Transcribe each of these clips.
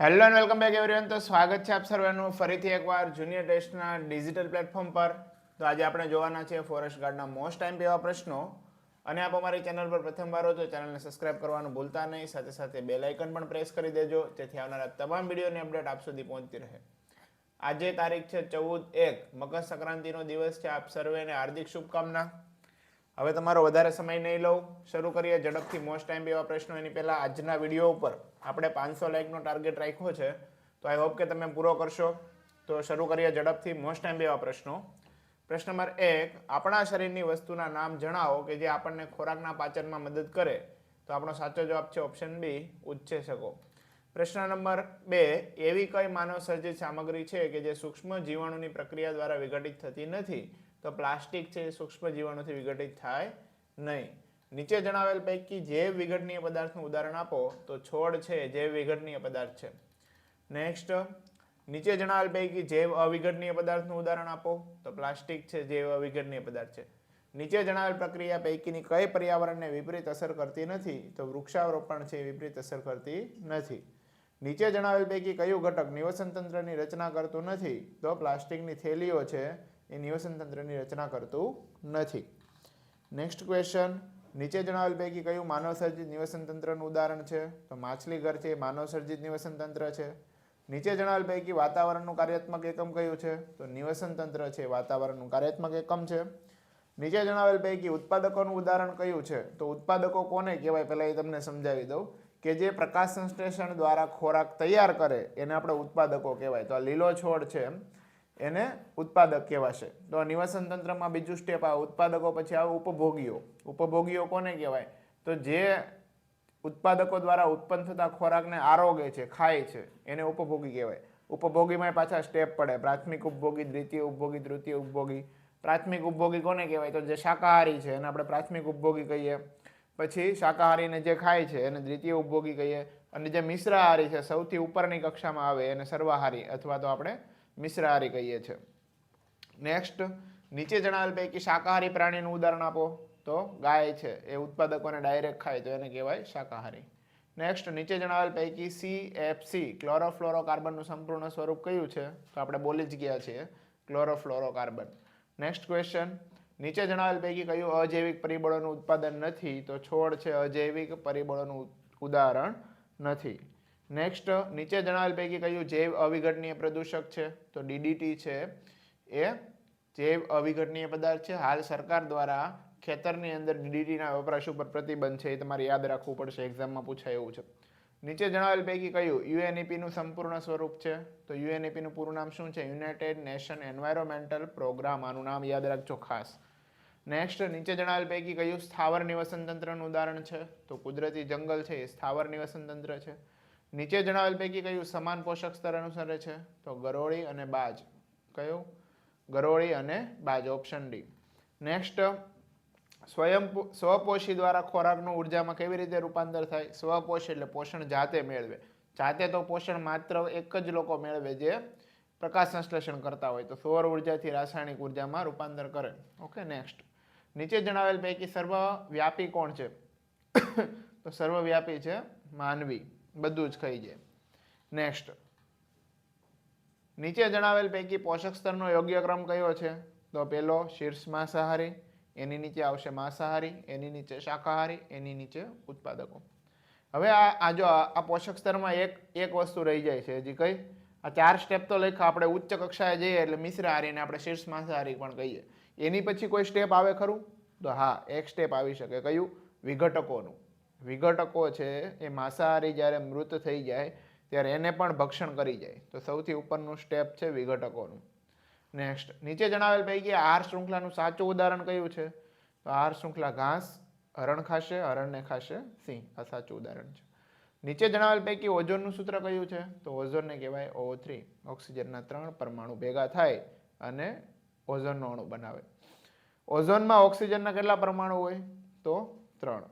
Hello and welcome back everyone તો સ્વાગત છે આપ સર્વેનું ફરીથી એકવાર જુનિયર ટેસ્ટના ડિજિટલ પ્લેટફોર્મ પર. તો આજે આપણે જોવાના છે ફોરેસ્ટ ગાર્ડના મોસ્ટ ટાઈમ એવા પ્રશ્નો. અને આપ અમારી ચેનલ પર પ્રથમવાર હો તો ચેનલને સબસ્ક્રાઇબ કરવાનું ભૂલતા નહીં. સાથે સાથે બેલ આઇકન પણ પ્રેસ કરી દેજો, જેથી આવનારા તમામ વિડીયોની અપડેટ આપ સુધી પહોંચતી રહે. આજે તારીખ છે ચૌદ એક. મકર સંક્રાંતિનો દિવસ છે. આપ સર્વેને હાર્દિક શુભકામના. હવે તમારો વધારે સમય નહીં લઉં. શરૂ કરીએ ઝડપથી. મોસ્ટ ટાઈમ એવા પ્રશ્નો. એની પહેલાં આજના વીડિયો ઉપર આપણે પાંચસો લાઇકનો ટાર્ગેટ રાખ્યો છે. તો આઈ હોપ કે તમે પૂરો કરશો. તો શરૂ કરીએ ઝડપથી. મોસ્ટ ટાઈમ એવા પ્રશ્નો. પ્રશ્ન નંબર એક, આપણા શરીરની વસ્તુના નામ જણાવો કે જે આપણને ખોરાકના પાચનમાં મદદ કરે. તો આપણો સાચો જવાબ છે ઓપ્શન બી ઉચ્ચેસકો પ્રશ્ન નંબર બે, એવી કઈ માનવ સર્જિત સામગ્રી છે કે જે સૂક્ષ્મ જીવાણુની પ્રક્રિયા દ્વારા વિઘટિત થતી નથી? તો પ્લાસ્ટિક છે એ સૂક્ષ્મ જીવાણુથી વિઘટિત થાય નહીં. નીચે જણાવેલ પૈકી જૈવ વિઘટનીય પદાર્થનું ઉદાહરણ આપો, તો છોડ છે જૈવ વિઘટનીય પદાર્થ છે. નેક્સ્ટ નીચે જણાવેલ પૈકી જૈવ અવિઘટનીય પદાર્થનું ઉદાહરણ આપો, તો પ્લાસ્ટિક છે જૈવ અવિઘટનીય પદાર્થ છે. નીચે જણાવેલ પ્રક્રિયા પૈકીની કઈ પર્યાવરણને વિપરીત અસર કરતી નથી, તો વૃક્ષારોપણ છે વિપરીત અસર કરતી નથી. નીચે જણાવેલ પૈકી કયું ઘટક નિવસન તંત્રની રચના કરતું નથી, તો પ્લાસ્ટિકની થેલીઓ છે એ નિવસન તંત્રની રચના કરતું નથી. નેક્સ્ટ ક્વેશ્ચન નીચે જણાવેલ પૈકી કયું માનવસર્જિત નિવસન તંત્રનું ઉદાહરણ છે? તો માછલી ઘર છે, એ માનવસર્જિત નિવસન તંત્ર છે. નીચે જણાવેલ પૈકી વાતાવરણનું કાર્યાત્મક એકમ કયું છે? તો નિવસન તંત્ર છે વાતાવરણનું કાર્યાત્મક એકમ છે. નીચે જણાવેલ પૈકી ઉત્પાદકોનું ઉદાહરણ કયું છે? તો ઉત્પાદકો કોને કહેવાય? પહેલાં એ તમને સમજાવી દઉં કે જે પ્રકાશ સંશ્લેષણ દ્વારા ખોરાક તૈયાર કરે, એને આપણે ઉત્પાદકો કહેવાય. તો આ લીલો છોડ છે એને ઉત્પાદક કહેવાશે. તો નિવસન તંત્રમાં બીજું સ્ટેપ આવે ઉત્પાદકો પછી આવે ઉપભોગીઓ. ઉપભોગીઓ કોને કહેવાય? તો જે ઉત્પાદકો દ્વારા ઉત્પન્ન થતા ખોરાકને આરોગે છે, ખાય છે, એને ઉપભોગી કહેવાય. ઉપભોગીમાં પાછા સ્ટેપ પડે. પ્રાથમિક ઉપભોગી, દ્વિતીય ઉપભોગી, તૃતીય ઉપભોગી. પ્રાથમિક ઉપભોગી કોને કહેવાય? તો જે શાકાહારી છે, એને આપણે પ્રાથમિક ઉપભોગી કહીએ. પછી શાકાહારીને જે ખાય છે, એને દ્વિતીય ઉપભોગી કહીએ. અને જે મિશ્રાહારી છે, સૌથી ઉપરની કક્ષામાં આવે એને સર્વાહારી અથવા તો આપણે મિશ્રાહારી કહીએ છીએ. નેક્સ્ટ નીચે જણાવેલ પૈકી શાકાહારી પ્રાણીનું ઉદાહરણ આપો. તો ગાય છે, એ ઉત્પાદકોને ડાયરેક્ટ ખાય તો એને કહેવાય શાકાહારી. નેક્સ્ટ નીચે જણાવેલ પૈકી સી એફ સી ક્લોરોફ્લોરોકાર્બનનું સંપૂર્ણ સ્વરૂપ કયું છે? તો આપણે બોલી જ ગયા છીએ ક્લોરોફ્લોરોકાર્બન નેક્સ્ટ ક્વેશ્ચન નીચે જણાવેલ પૈકી કયું અજૈવિક પરિબળોનું ઉત્પાદન નથી? તો છોડ છે, અજૈવિક પરિબળોનું ઉદાહરણ નથી. નેક્સ્ટ નીચે જણાવેલ પૈકી કયું જૈવ અવિઘટનીય પ્રદૂષક છે? તો ડીડીટી છે. એ જૈવ અવિઘટનીય પદાર્થ છે. હાલ સરકાર દ્વારા ખેતરની અંદર ડીડીટીના વપરાશ ઉપર પ્રતિબંધ છે. એ તમારે યાદ રાખવું પડશે. એક્ઝામમાં પૂછાય એવું છે. નીચે જણાવેલ પૈકી કયું યુએનઈપીનું સંપૂર્ણ સ્વરૂપ છે? તો યુએનઈપીનું પૂરું નામ શું છે? United nation environmental program. આનું નામ યાદ રાખજો ખાસ. નેક્સ્ટ નીચે જણાવેલ પૈકી કયું સ્થાવર નિવસન તંત્રનું ઉદાહરણ છે? તો કુદરતી જંગલ છે, એ સ્થાવર નિવસન તંત્ર છે. નીચે જણાવેલ પૈકી કયું સમાન પોષક સ્તર અનુસરે છે? તો ગરોળી અને બાજ. કયું? ગરોળી અને બાજ ઓપ્શન ડી નેક્સ્ટ સ્વયં સ્વપોષી દ્વારા ખોરાકનું ઉર્જામાં કેવી રીતે રૂપાંતર થાય? સ્વપોષી એટલે પોષણ જાતે મેળવે. જાતે તો પોષણ માત્ર એક જ લોકો મેળવે જે પ્રકાશ સંશ્લેષણ કરતા હોય. તો સૌર ઉર્જાથી રાસાયણિક ઉર્જામાં રૂપાંતર કરે. ઓકે નેક્સ્ટ નીચે જણાવેલ પૈકી સર્વવ્યાપી કોણ છે? તો સર્વવ્યાપી છે માનવી. બધું જ ખાઈ જાય. નેક્સ્ટ નીચે જણાવેલ પૈકી પોષક સ્તરનો યોગ્ય ક્રમ કયો છે? તો પેલો શીર્ષ માંસાહારી, એની નીચે આવશે માંસાહારી, એની નીચે શાકાહારી, એની નીચે ઉત્પાદકો. હવે આ આ જો આ પોષક સ્તરમાં એક એક વસ્તુ રહી જાય છે હજી કઈ. આ ચાર સ્ટેપ તો લખ્યા, આપણે ઉચ્ચ કક્ષાએ જઈએ એટલે મિશ્રાહારીને આપણે શીર્ષ માંસાહારી પણ કહીએ. એની પછી કોઈ સ્ટેપ આવે ખરું? તો હા, એક સ્ટેપ આવી શકે. કયું? વિઘટકોનું. વિઘટકો છે, એ માંસાહારી જ્યારે મૃત થઈ જાય, ત્યારે એને પણ ભક્ષણ કરી જાય. તો સૌથી ઉપરનું સ્ટેપ છે વિઘટકોનું. નેક્સ્ટ નીચે જણાવેલ પૈકી આહાર શૃંખલાનું સાચું ઉદાહરણ કયું છે? તો આહાર શૃંખલા ઘાસ, હરણ ખાશે, હરણને ખાશે સિંહ. આ સાચું ઉદાહરણ છે. નીચે જણાવેલ પૈકી ઓઝોનનું સૂત્ર કયું છે? તો ઓઝોનને કહેવાય ઓ થ્રી ઓક્સિજનના ત્રણ પરમાણુ ભેગા થાય અને ઓઝોનનો અણુ બનાવે. ઓઝોનમાં ઓક્સિજનના કેટલા પરમાણુ હોય? તો ત્રણ.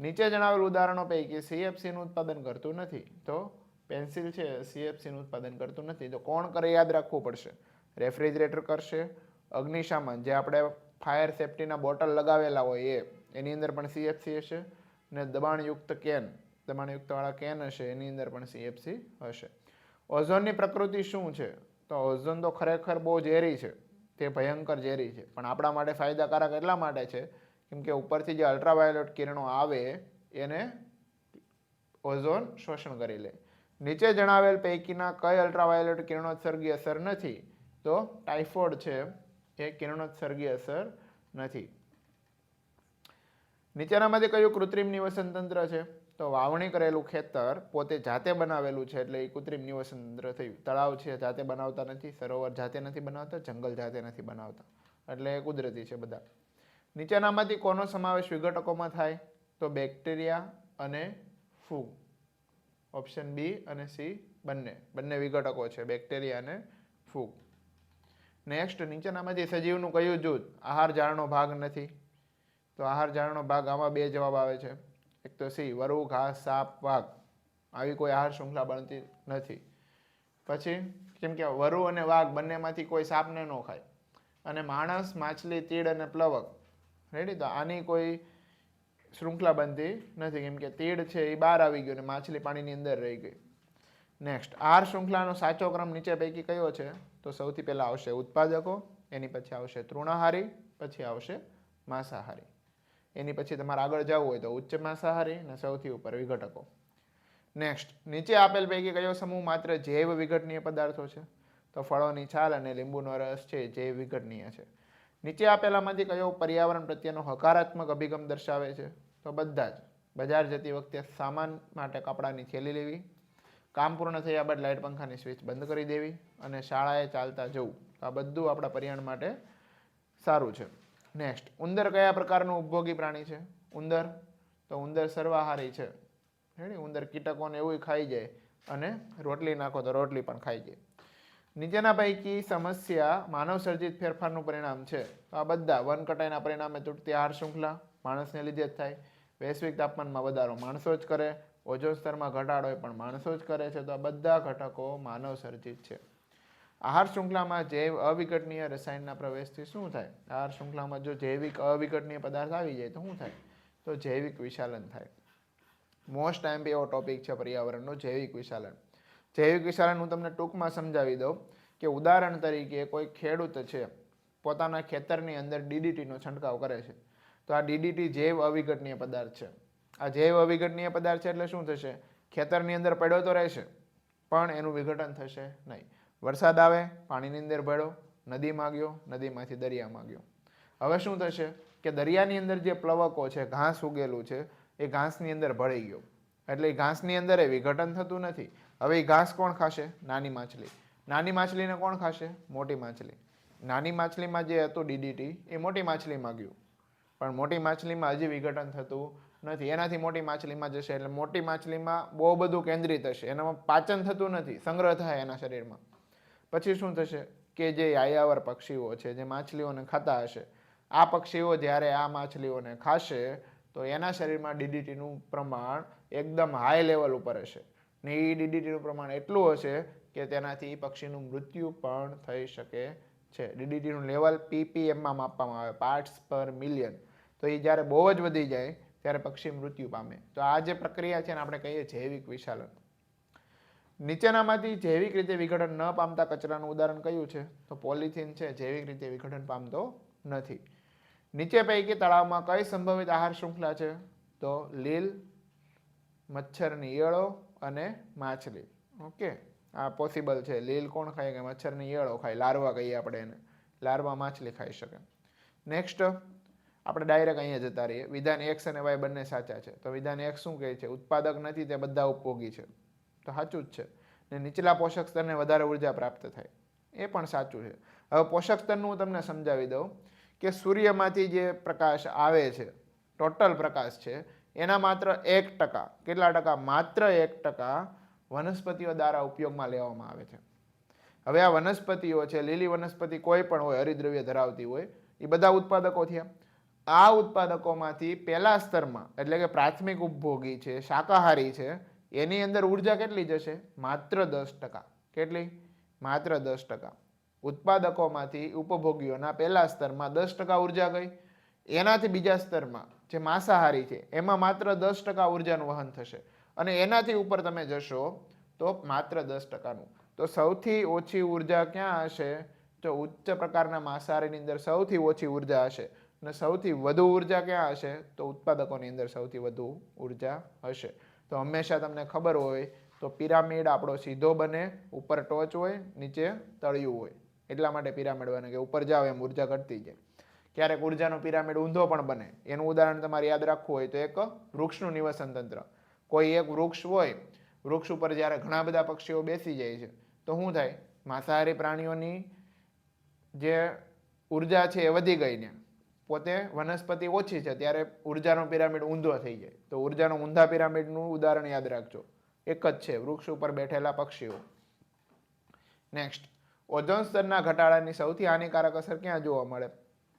નીચે જણાવેલ ઉદાહરણો પૈકી સીએફસીનું ઉત્પાદન કરતું નથી. તો પેન્સિલ છે સીએફસીનું ઉત્પાદન કરતું નથી. તો કોણ કરે યાદ રાખવું પડશે? રેફ્રિજરેટર કરશે. અગ્નિશામન, જે આપણે ફાયર સેફટીના બોટલ લગાવેલા હોય એ, એની અંદર પણ સીએફસી હશે ને દબાણયુક્ત કેન, દબાણયુક્તવાળા કેન હશે, એની અંદર પણ સીએફસી હશે. ઓઝોનની પ્રકૃતિ શું છે? તો ઓઝોન તો ખરેખર બહુ ઝેરી છે. તે ભયંકર ઝેરી છે. પણ આપણા માટે ફાયદાકારક એટલા માટે છે કેમ કે ઉપરથી જે અલ્ટ્રાવાયોલેટ કિરણો આવે એને ઓઝોન શોષણ કરી લે. નીચે જણાવેલ પૈકીના કઈ અલ્ટ્રાવાયોલેટ કિરણોત્સર્ગી અસર નથી, તો ટાઇફોઇડ છે એ કિરણોત્સર્ગી અસર નથી. નીચેનામાંથી કયું કૃત્રિમ નિવસન તંત્ર છે? તો વાવણી કરેલું ખેતર પોતે જાતે બનાવેલું છે એટલે એ કૃત્રિમ નિવસન તંત્ર થયું. તળાવ છે, જાતે બનાવતા નથી, સરોવર જાતે નથી બનાવતા, જંગલ જાતે નથી બનાવતા. એટલે કુદરતી છે બધા. નીચેનામાંથી કોનો સમાવેશ વિઘટકોમાં થાય? તો બેક્ટેરિયા અને ફૂગ ઓપ્શન બી અને સી બંને. બંને વિઘટકો છે, બેક્ટેરિયા અને ફૂગ નેક્સ્ટ, નીચેનામાંથી સજીવનું કયું જૂથ? આહાર જાળનો ભાગ નથી. તો આહાર જાળનો ભાગ આમાં બે જવાબ આવે છે. એક તો સી વરુ, ઘાસ, સાપ, વાઘ, આવી કોઈ આહાર શૃંખલા બનતી નથી. પછી કેમ કે વરુ અને વાઘ બંનેમાંથી કોઈ સાપને ન ખાય. અને માણસ, માછલી, તીડ અને પ્લવક રેડી તો આની કોઈ શૃંખલા બનતી નથી. કેમ કે તીડ છે એ બહાર આવી ગયું અને માછલી પાણીની અંદર રહી ગઈ. નેક્સ્ટ આહાર શૃંખલાનો સાચો ક્રમ નીચે પૈકી કયો છે? તો સૌથી પહેલાં આવશે ઉત્પાદકો, એની પછી આવશે તૃણાહારી, પછી આવશે માંસાહારી. એની પછી તમારે આગળ જવું હોય તો ઉચ્ચ માંસાહારી અને સૌથી ઉપર વિઘટકો. નેક્સ્ટ નીચે આપેલ પૈકી કયો સમૂહ માત્ર જૈવ વિઘટનીય પદાર્થો છે? તો ફળોની છાલ અને લીંબુનો રસ છે જૈવ વિઘટનીય છે. નીચે આપેલામાંથી કયો પર્યાવરણ પ્રત્યેનો હકારાત્મક અભિગમ દર્શાવે છે? તો બધા જ. બજાર જતી વખતે સામાન માટે કપડાની થેલી લેવી, કામ પૂર્ણ થયા બાદ લાઇટ પંખાની સ્વિચ બંધ કરી દેવી અને શાળાએ ચાલતા જવું. આ બધું આપણા પર્યાવરણ માટે સારું છે. નેક્સ્ટ ઉંદર કયા પ્રકારનું ઉપભોગી પ્રાણી છે? ઉંદર? તો ઉંદર સર્વાહારી છે. હેડી ઉંદર કીટકોને એવું ખાઈ જાય અને રોટલી નાખો તો રોટલી પણ ખાઈ જાય. નીચેના પૈકી સમસ્યા માનવ સર્જિત ફેરફારનું પરિણામ છે. તો આ બધા વન કટાઈના પરિણામે તૂટતી આહાર શૃંખલા માણસને લીધે જ થાય. વૈશ્વિક તાપમાનમાં વધારો માણસો જ કરે. ઓઝોન સ્તરમાં ઘટાડો એ પણ માણસો જ કરે છે. તો આ બધા ઘટકો માનવ સર્જિત છે. આહાર શૃંખલામાં જૈવ અવિઘટનીય રસાયણના પ્રવેશથી શું થાય? આહાર શૃંખલામાં જો જૈવિક અવિઘટનીય પદાર્થ આવી જાય તો શું થાય? તો જૈવિક વિશાલન થાય. મોસ્ટ ટાઈમ એવો ટોપિક છે પર્યાવરણનો, જૈવિક વિશાલન. જૈવિક વિશાલન હું તમને ટૂંકમાં સમજાવી દઉં કે ઉદાહરણ તરીકે કોઈ ખેડૂત છે, પોતાના ખેતરની અંદર ડીડીટીનો છંટકાવ કરે છે. તો આ ડીડીટી જૈવ અવિઘટનીય પદાર્થ છે. આ જૈવ અવિઘટનીય પદાર્થ છે એટલે શું થશે? ખેતરની અંદર પડ્યો તો રહેશે, પણ એનું વિઘટન થશે નહીં. વરસાદ આવે, પાણીની અંદર ભળ્યો નદીમાં ગયો નદીમાંથી દરિયામાં ગયો હવે શું થશે કે દરિયાની અંદર જે પ્લવકો છે, ઘાસ ઉગેલું છે, એ ઘાસની અંદર ભળી ગયો. એટલે એ ઘાસની અંદર એ વિઘટન થતું નથી. હવે એ ઘાસ કોણ ખાશે? નાની માછલી. નાની માછલીને કોણ ખાશે? મોટી માછલી. નાની માછલીમાં જે હતું ડીડીટી એ મોટી માછલીમાં ગયું પણ મોટી માછલીમાં હજી વિઘટન થતું નથી. એનાથી મોટી માછલીમાં જશે એટલે મોટી માછલીમાં બહુ બધું કેન્દ્રિત હશે. એનામાં પાચન થતું નથી. સંગ્રહ થાય એના શરીરમાં. પછી શું થશે? કે જે યાયાવર પક્ષીઓ છે, જે માછલીઓને ખાતા હશે, આ પક્ષીઓ જ્યારે આ માછલીઓને ખાશે, તો એના શરીરમાં ડીડીટીનું પ્રમાણ એકદમ હાઈ લેવલ ઉપર હશે. ને એ ડીડીટીનું પ્રમાણ એટલું હશે કે તેનાથી પક્ષીનું મૃત્યુ પણ થઈ શકે છે. ડીડીટીનું લેવલ પીપીએમમાં માપવામાં આવે પાર્ટ્સ પર મિલિયન તો એ જ્યારે બહુ જ વધી જાય, ત્યારે પક્ષી મૃત્યુ પામે. તો આ જે પ્રક્રિયા છે ને, આપણે કહીએ જૈવિક વિશાલન. નીચેનામાંથી જૈવિક રીતે વિઘટન ન પામતા કચરાનું ઉદાહરણ કયું છે? તો પોલિથીન છે, જૈવિક રીતે વિઘટન પામતો નથી. નીચે પૈકી તળાવમાં કઈ સંભવિત આહાર શૃંખલા છે? તો લીલ, મચ્છરની ઈયળો અને માછલી. ઓકે, આ પોસિબલ છે. લીલ કોણ ખાય કે મચ્છરની ઈયળો ખાય? લાર્વા કહીએ આપણે એને. લાર્વા માછલી ખાઈ શકે. નેક્સ્ટ, આપણે ડાયરેક્ટ અહીંયા જતા રહીએ. વિધાન એક્સ અને વાય બંને સાચા છે. તો વિધાન એક્સ શું કહે છે? ઉત્પાદક નથી, તે બધા ઉપભોગી છે. તો સાચું જ છે. ને નીચલા પોષક સ્તરને વધારે ઊર્જા પ્રાપ્ત થાય. એ પણ સાચું છે. હવે પોષક સ્તરનું હું તમને સમજાવી દઉં કે સૂર્યમાંથી જે પ્રકાશ આવે છે, ટોટલ પ્રકાશ છે, એના માત્ર એક ટકા, કેટલા ટકા? માત્ર એક ટકા વનસ્પતિઓ દ્વારા ઉપયોગમાં લેવામાં આવે છે. હવે આ વનસ્પતિઓ છે, લીલી વનસ્પતિ કોઈ પણ હોય, હરિદ્રવ્ય ધરાવતી હોય, એ બધા ઉત્પાદકો થયા. આ ઉત્પાદકોમાંથી પહેલા સ્તરમાં, એટલે કે પ્રાથમિક ઉપભોગી છે, શાકાહારી છે એની અંદર ઊર્જા કેટલી જશે? માત્ર દસ ટકા. કેટલી? માત્ર દસ ટકા. ઉત્પાદકોમાંથી ઉપભોગીઓના પહેલા સ્તરમાં દસ ટકા ઊર્જા ગઈ. એનાથી બીજા સ્તરમાં જે માંસાહારી છે, એમાં માત્ર દસ ટકા ઉર્જાનું વહન થશે. અને એનાથી ઉપર તમે જશો તો માત્ર દસ ટકાનું. તો સૌથી ઓછી ઊર્જા ક્યાં હશે? તો ઉચ્ચ પ્રકારના માંસાહારીની અંદર સૌથી ઓછી ઊર્જા હશે. અને સૌથી વધુ ઊર્જા ક્યાં હશે? તો ઉત્પાદકોની અંદર સૌથી વધુ ઊર્જા હશે. તો હંમેશા તમને ખબર હોય તો પિરામિડ આપણો સીધો બને, ઉપર ટોચ હોય, નીચે તળિયું હોય. એટલા માટે પિરામિડ બને કે ઉપર જાવ એમ ઊર્જા ઘટતી જાય. ક્યારેક ઉર્જાનો પિરામિડ ઊંધો પણ બને. એનું ઉદાહરણ તમારે યાદ રાખવું હોય તો એક વૃક્ષનું નિવસન તંત્ર. કોઈ એક વૃક્ષ હોય, વૃક્ષ ઉપર જ્યારે ઘણા બધા પક્ષીઓ બેસી જાય છે, તો શું થાય? માંસાહારી પ્રાણીઓની જે ઊર્જા છે એ વધી ગઈ ને. પોતે વનસ્પતિ ઓછી છે, ત્યારે ઉર્જાનો પિરામિડ ઊંધો થઈ જાય. તો ઉર્જાનો ઊંધા પિરામિડનું ઉદાહરણ યાદ રાખજો. એક જ છે, વૃક્ષ ઉપર બેઠેલા પક્ષીઓ. નેક્સ્ટ ઓઝોન સ્તરના ઘટાડાની સૌથી હાનિકારક અસર ક્યાં જોવા મળે?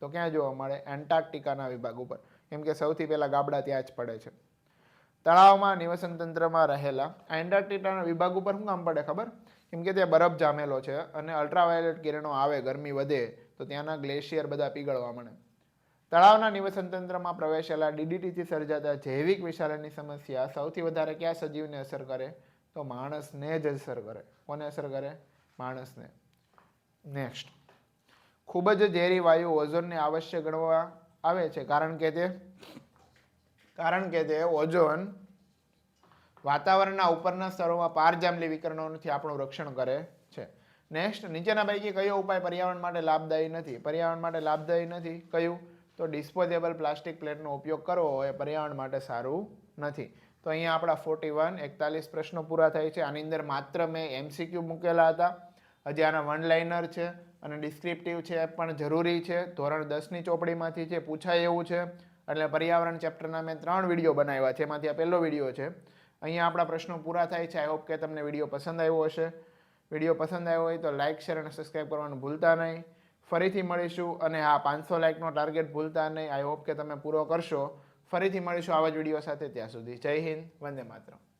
તો ક્યાં જોવા મળે? એન્ટાર્કટિકાના વિભાગ ઉપર. કેમ કે સૌથી પહેલાં ગાબડા ત્યાં જ પડે છે. તળાવમાં નિવસન તંત્રમાં રહેલા એન્ટાર્કટિકાના વિભાગ ઉપર શું કામ પડે ખબર? કેમ કે ત્યાં બરફ જામેલો છે અને અલ્ટ્રાવાયોલેટ કિરણો આવે, ગરમી વધે, તો ત્યાંના ગ્લેશિયર બધા પીગળવા મળે. તળાવના નિવસન તંત્રમાં પ્રવેશેલા ડીડીટીથી સર્જાતા જૈવિક વિશાળની સમસ્યા સૌથી વધારે કયા સજીવને અસર કરે? તો માણસને જ અસર કરે. કોને અસર કરે? માણસને. નેક્સ્ટ ખૂબ જ ઝેરી વાયુ ઓઝોનને આવશ્યક ગણવા આવે છે. કારણ કે તે, કારણ કે તે ઓઝોન વાતાવરણના ઉપરના સ્તરોમાં પારજામલી વિકરણોથી આપણું રક્ષણ કરે છે. નેક્સ્ટ નીચેના પૈકી કયો ઉપાય પર્યાવરણ માટે લાભદાયી નથી? પર્યાવરણ માટે લાભદાયી નથી? કયું? તો ડિસ્પોઝેબલ પ્લાસ્ટિક પ્લેટનો ઉપયોગ કરવો એ પર્યાવરણ માટે સારું નથી. તો અહીંયા આપણા ફોર્ટી વન એકતાલીસ પ્રશ્નો પૂરા થાય છે. આની અંદર માત્ર મેં એમસીક્યુ મૂકેલા હતા. હજી આના વન લાઇનર છે અને ડિસ્ક્રિપ્ટિવ છે પણ જરૂરી છે. ધોરણ દસની ચોપડીમાંથી છે પૂછાય એવું છે. એટલે પર્યાવરણ ચેપ્ટરના મેં ત્રણ વીડિયો બનાવ્યા છે. એમાંથી આ પહેલો વીડિયો છે. અહીંયા આપણા પ્રશ્નો પૂરા થાય છે. આઈ હોપ કે તમને વીડિયો પસંદ આવ્યો હશે. વીડિયો પસંદ આવ્યો હોય તો લાઇક શેર અને સબસ્ક્રાઈબ કરવાનું ભૂલતા નહીં. ફરીથી મળીશું અને આ પાંચસો લાઇકનો ટાર્ગેટ ભૂલતા નહીં. આઈ હોપ કે તમે પૂરો કરશો. ફરીથી મળીશું આવા જ વીડિયો સાથે ત્યાં સુધી. જય હિન્દ, વંદે માતરમ.